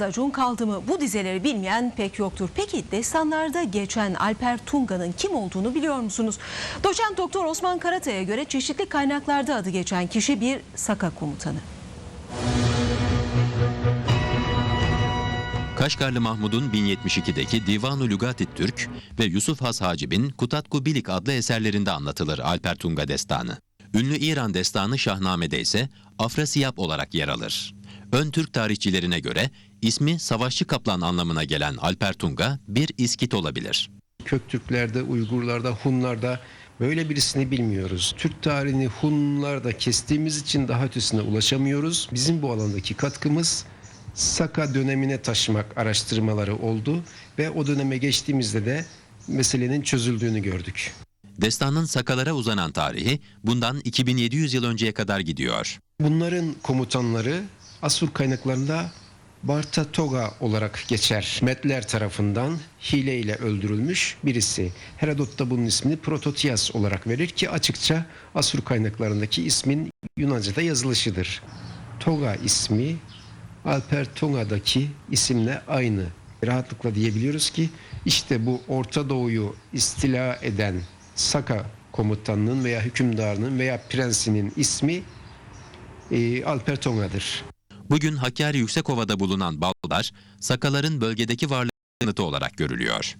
Acun kaldı mı bu dizeleri bilmeyen pek yoktur. Peki destanlarda geçen Alper Tunga'nın kim olduğunu biliyor musunuz? Doçent Doktor Osman Karatay'a göre çeşitli kaynaklarda adı geçen kişi bir Saka komutanı. Kaşgarlı Mahmud'un 1072'deki Divanu Lugatit Türk ve Yusuf Has Hacib'in Kutatku Bilik adlı eserlerinde anlatılır Alper Tunga destanı. Ünlü İran destanı Şahname'de ise Afrasiyap olarak yer alır. Ön Türk tarihçilerine göre ismi savaşçı kaplan anlamına gelen Alper Tunga bir iskit olabilir. Köktürklerde, Uygurlarda, Hunlarda böyle birisini bilmiyoruz. Türk tarihini Hunlarda kestiğimiz için daha ötesine ulaşamıyoruz. Bizim bu alandaki katkımız Saka dönemine taşımak araştırmaları oldu ve o döneme geçtiğimizde de meselenin çözüldüğünü gördük. Destanın Sakalara uzanan tarihi bundan 2700 yıl önceye kadar gidiyor. Bunların komutanları Asur kaynaklarında Barta Toga olarak geçer. Metler tarafından hileyle öldürülmüş birisi. Herodot da bunun ismini Prototias olarak verir ki açıkça Asur kaynaklarındaki ismin Yunanca'da yazılışıdır. Toga ismi Alper Tonga'daki isimle aynı. Rahatlıkla diyebiliyoruz ki işte bu Orta Doğu'yu istila eden Saka komutanının veya hükümdarının veya prensinin ismi e, Alper Tonga'dır. Bugün Hakkari Yüksekova'da bulunan Baldar, Sakaların bölgedeki varlığı kanıtı olarak görülüyor.